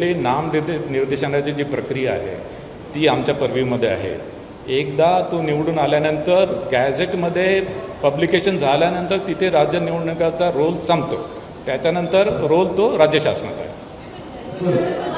Actually नाम निर्दे निर्देशनाची जी प्रक्रिया आहे ती आमच्या परवीमध्ये आहे. एकदा तो निवडून आल्यानंतर गॅझेटमध्ये पब्लिकेशन झाल्यानंतर तिथे राज्य निवडणुकाचा रोल संपतो. त्याच्यानंतर रोल तो राज्य शासनाचा आहे.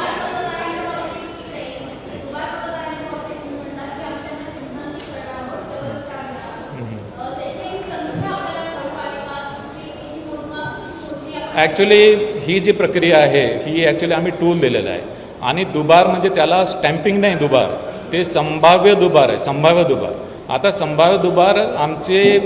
ॲक्च्युली ही जी प्रक्रिया आहे ही ॲक्च्युली आम्ही टूल दिलेलं आहे. आणि दुबार म्हणजे त्याला स्टॅम्पिंग नाही दुबार ते संभाव्य दुबार आहे संभाव्य दुबार. आता संभाव्य दुबार आमचे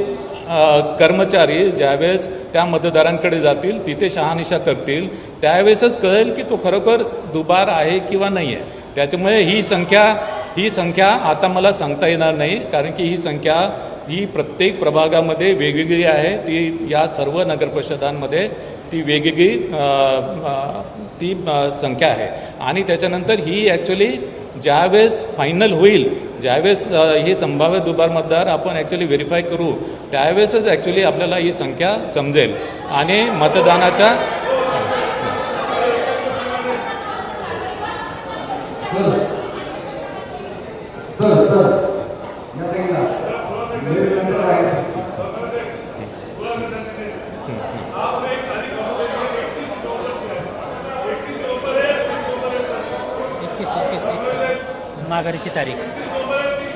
कर्मचारी ज्यावेळेस त्या मतदारांकडे जातील तिथे शहानिशा करतील त्यावेळेसच कळेल की तो खरोखर दुबार आहे किंवा नाही आहे त्याच्यामुळे ही संख्या ही संख्या आता मला सांगता येणार नाही कारण की ही संख्या ही प्रत्येक प्रभागामध्ये वेगवेगळी आहे. ती या सर्व नगरपरिषदांमध्ये ती वेगवेगळी ती संख्या आहे. आणि त्याच्यानंतर ही ॲक्च्युली ज्यावेळेस फायनल होईल ज्यावेळेस हे संभाव्य दुबार मतदार आपण ॲक्च्युली व्हेरीफाय करू त्यावेळेसच ॲक्च्युली आपल्याला ही संख्या समजेल. आणि मतदानाच्या सर माघारीची तारीख?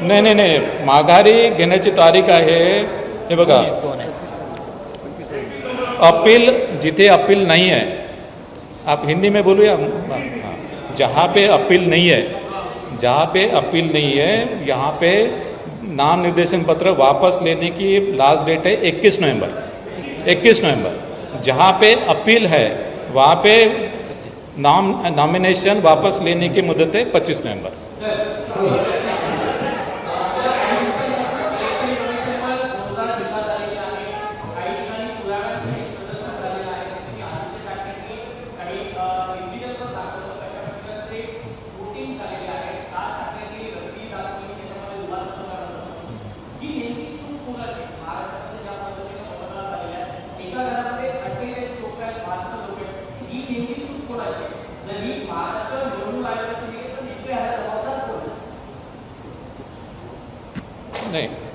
नाही नाही नाही. माघारी घेण्याची तारीख आहे हे बघा. दोन आहे अपील जिथे अपील नहीं है आप हिंदी में बोलूँ या हाँ। जहाँ पे अपील नहीं है जहाँ पे अपील नहीं है यहाँ पे नाम निर्देशन पत्र वापस लेने की लास्ट डेट है 21 नवंबर। 21 नवंबर। जहाँ पे अपील है वहाँ पे नाम नॉमिनेशन वापस लेने की मुदत है 25 नवंबर।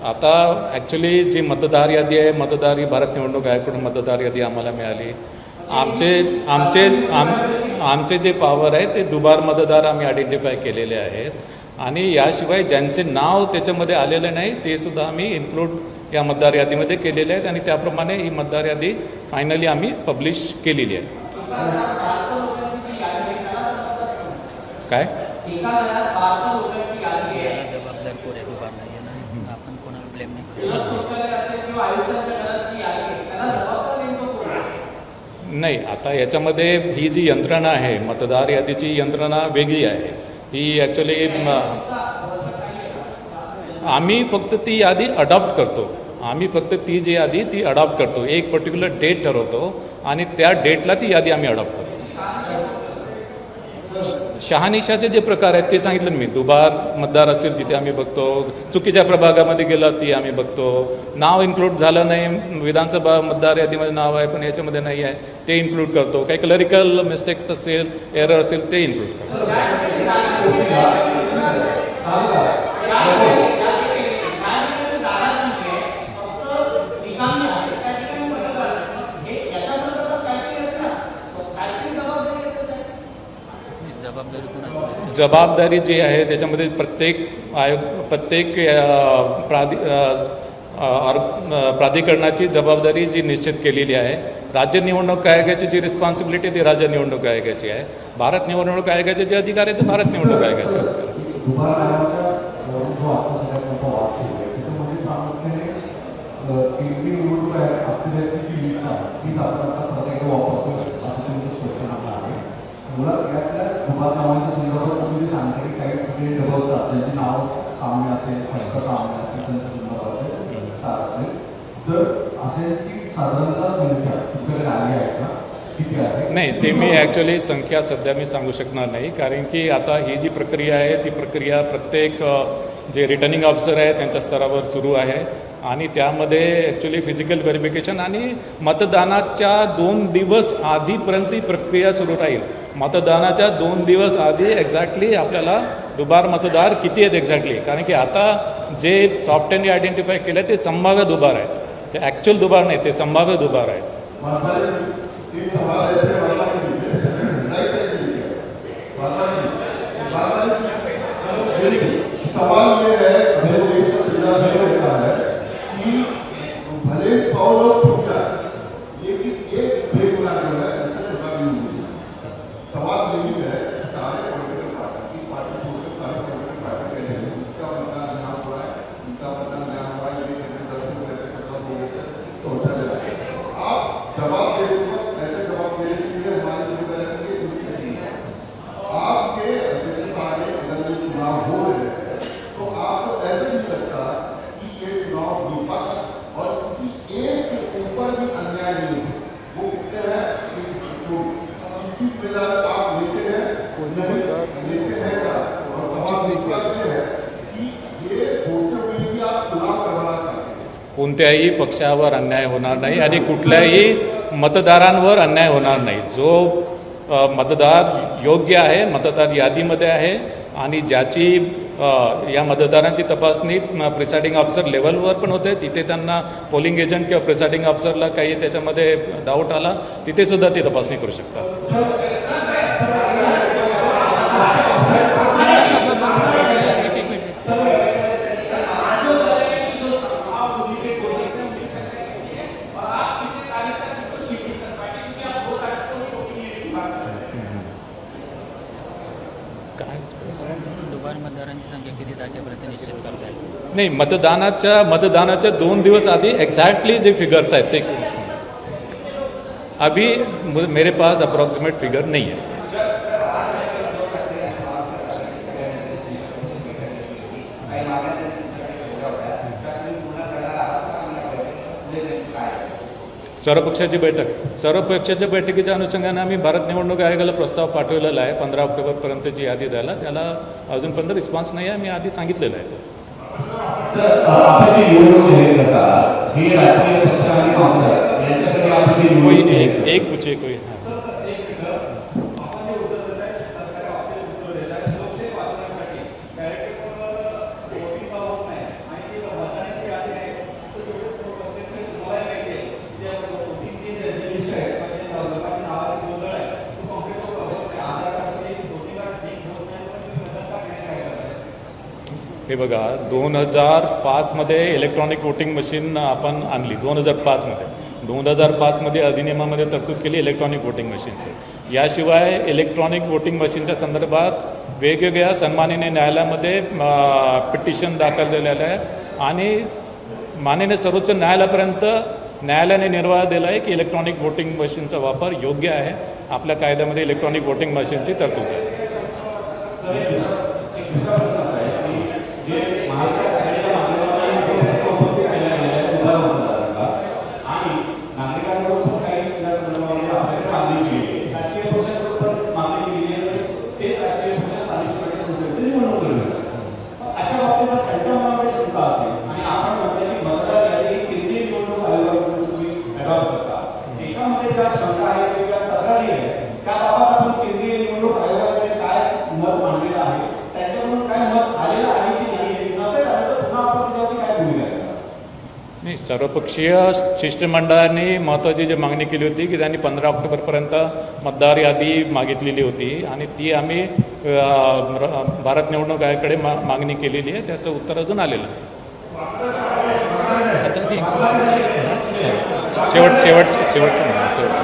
आता ॲक्च्युली जी मतदार यादी आहे मतदार ही भारत निवडणूक आयोगाकडून मतदार यादी आम्हाला मिळाली. आमचे आमचे आम आमचे जे पॉवर आहे ते दुबार मतदार आम्ही आयडेंटिफाय केलेले आहेत. आणि याशिवाय ज्यांचे नाव त्याच्यामध्ये आलेलं नाही ते सुद्धा आम्ही इन्क्लूड या मतदार यादीमध्ये केलेले आहेत आणि त्याप्रमाणे ही मतदार यादी फायनली आम्ही पब्लिश केलेली आहे. काय याला जबाबदार कोण आहे दुबार नाही आहे ना आपण कोणाला ब्लेम नाही करू नाही आता याच्यामध्ये ही जी यंत्रणा आहे मतदार यादीची यंत्रणा वेगळी आहे. ही ॲक्च्युली आम्ही फक्त ती यादी अडॉप्ट करतो. आम्ही फक्त ती जी यादी ती अडॉप्ट करतो. एक पर्टिक्युलर डेट ठरवतो आणि त्या डेटला ती यादी आम्ही अडॉप्ट करतो. शहानिशाचे जे प्रकार आहेत ते सांगितलं मी. दुबार मतदार असतील तिथे आम्ही बघतो. चुकीच्या प्रभागामध्ये गेला ती आम्ही बघतो. नाव इन्क्लूड झालं नाही. विधानसभा मतदार यादीमध्ये नाव आहे पण याच्यामध्ये नाही आहे. ते इन्क्लूड करतो. काही क्लरिकल मिस्टेक्स असेल एरर असेल ते इन्क्लूड करतो. जबाबदारी जी आहे, त्याच्यामध्ये प्रत्येक आयोग, प्रत्येक प्राधि प्राधिकरणाची जबाबदारी जी निश्चित केलेली आहे. राज्य निवडणूक आयोगाची जी रिस्पॉन्सिबिलिटी ती राज्य निवडणूक आयोगाची आहे. भारत निवडणूक आयोगाचे जे अधिकार आहेत, ते भारत निवडणूक आयोगाचे की डबल ज्यांची नाव साम्य असेल हस्त साम्य असेल त्यांच्या संदर्भात असेल. तर अशाची साधारणतः संख्या तुमच्याकडे आली आहे का? किती आहे? नाही ते मी ॲक्च्युली संख्या सध्या मी सांगू शकणार नाही कारण की आता ही जी प्रक्रिया आहे ती प्रक्रिया प्रत्येक जे रिटर्निंग ऑफिसर आहे त्यांच्या स्तरावर सुरू आहे. आणि त्यामध्ये ॲक्च्युली फिजिकल व्हेरिफिकेशन आणि मतदानाच्या दोन दिवस आधीपर्यंत ही प्रक्रिया सुरू राहील. मतदानाच्या दोन दिवस आधी एक्झॅक्टली आपल्याला दुबार मतदार किती आहेत एक्झॅक्टली कारण की आता जे सॉफ्टवेअरने आयडेंटिफाय केलं ते संभाव्य दुबार आहेत. ते ॲक्च्युअल दुबार नाही ते संभाव्य दुबार आहेत. सवाल Tá bom? कोणत्याही पक्षावर अन्याय होणार नाही आणि कुठल्याही मतदारांवर अन्याय होणार नाही. जो मतदार योग्य आहे मतदार यादीमध्ये आहे आणि ज्याची या मतदारांची तपासणी प्रिसायडिंग ऑफिसर लेवलवर पण होते तिथे त्यांना पोलिंग एजंट किंवा प्रिसायडिंग ऑफिसरला काही त्याच्यामध्ये डाऊट आला तिथेसुद्धा ती तपासणी करू शकतात काय दुबार मतदारांची संख्या किती तारखेपर्यंत निश्चित करता येईल. नाही मतदानाच्या मतदानाच्या दोन दिवस आधी एक्झॅक्टली जे फिगर्स आहेत ते अभी मेरे पास अप्रॉक्सिमेट फिगर नहीं है सर्व पक्षाची बैठक. सर्व पक्षाच्या बैठकीच्या अनुषंगाने आम्ही भारत निवडणूक आयोगाला प्रस्ताव पाठवलेला आहे. पंधरा ऑक्टोबरपर्यंतची यादी द्यायला. त्याला अजूनपर्यंत रिस्पॉन्स नाही आहे. मी आधी सांगितलेलं आहे कोई एक एक पूछे कोई हाँ. हे बघा दोन हजार पाचमध्ये इलेक्ट्रॉनिक वोटिंग मशीन आपण आणली. दोन हजार पाचमध्ये दोन हजार पाचमध्ये अधिनियमामध्ये तरतूद केली इलेक्ट्रॉनिक वोटिंग मशीनची याशिवाय इलेक्ट्रॉनिक वोटिंग मशीनच्या संदर्भात वेगवेगळ्या सन्माननीय न्यायालयामध्ये पिटिशन दाखल झालेलं आहे. आणि माननीय सर्वोच्च न्यायालयापर्यंत न्यायालयाने निर्वाह दिला आहे की इलेक्ट्रॉनिक वोटिंग मशीनचा वापर योग्य आहे. आपल्या कायद्यामध्ये इलेक्ट्रॉनिक वोटिंग मशीनची तरतूद आहे. नाही सर्वपक्षीय शिष्टमंडळाने महत्त्वाची जी मागणी केली होती की त्यांनी पंधरा ऑक्टोबरपर्यंत मतदार यादी मागितलेली होती आणि ती आम्ही भारत निवडणूक आयोगाकडे मा मागणी केलेली आहे. त्याचं उत्तर अजून आलेलं नाही. शेवट शेवट शेवटचं शेवटचं